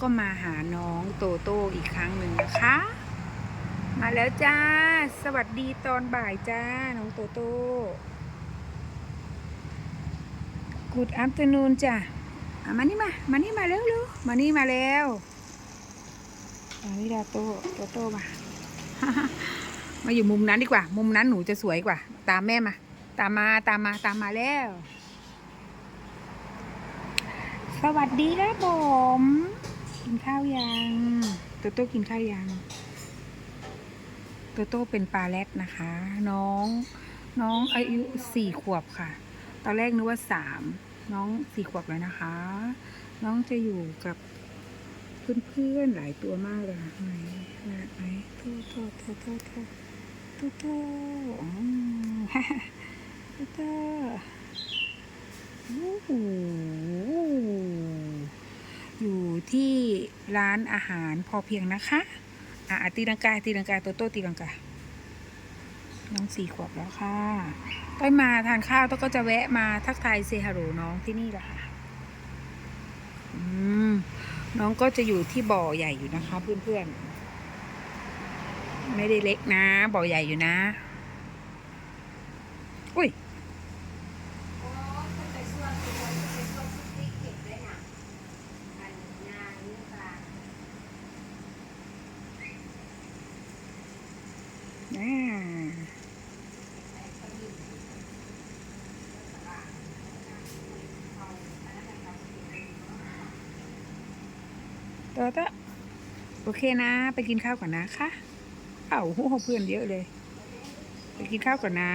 ก็มาหาน้องโตโต้อีกครั้งหนึ่งนะคะ มาแล้วจ้า สวัสดีตอนบ่ายจ้า น้องโตโต้ Good afternoon จ้ะอะมานี่มา มานี่มาเร็วเร็วมานี่มาแล้วอาวิดาโตโตโต้มา มาอยู่มุมนั้นดีกว่า มุมนั้นหนูจะสวยกว่า ตามแม่มา ตามมาตามมาตามมาแล้วสวัสดีครับผม กินข้าวยังโตโต้กินข้าวยังโตโต้เป็นปลาแรดนะคะ น้อง น้องอายุสี่ขวบค่ะ ตอนแรกนึกว่าสามน้องสี่ขวบแล้วนะคะ น้องจะอยู่กับเพื่อนๆหลายตัวมากเลยไหนไหนไหนโทษโทษโทษโทษโทษโทษโทษอืมโทษโทษโอ้โห ที่ร้านอาหารพอเพียงนะคะอะตีลังกาตีลังกาโตโต้ตีลังกาน้องสี่ขวบแล้วค่ะต้อยมาทานข้าวต้อยก็จะแวะมาทักทายเซฮัลโหลน้องที่นี่แหละค่ะอืมน้องก็จะอยู่ที่บ่อใหญ่อยู่นะคะ เพื่อนๆ ไม่ได้เล็กนะ บ่อใหญ่อยู่นะ อุ้ย อ่าตัวตะโอเคนะ ไปกินข้าวก่อนนะคะ เอ้าหูเพื่อนเยอะเลย ไปกินข้าวก่อนนะ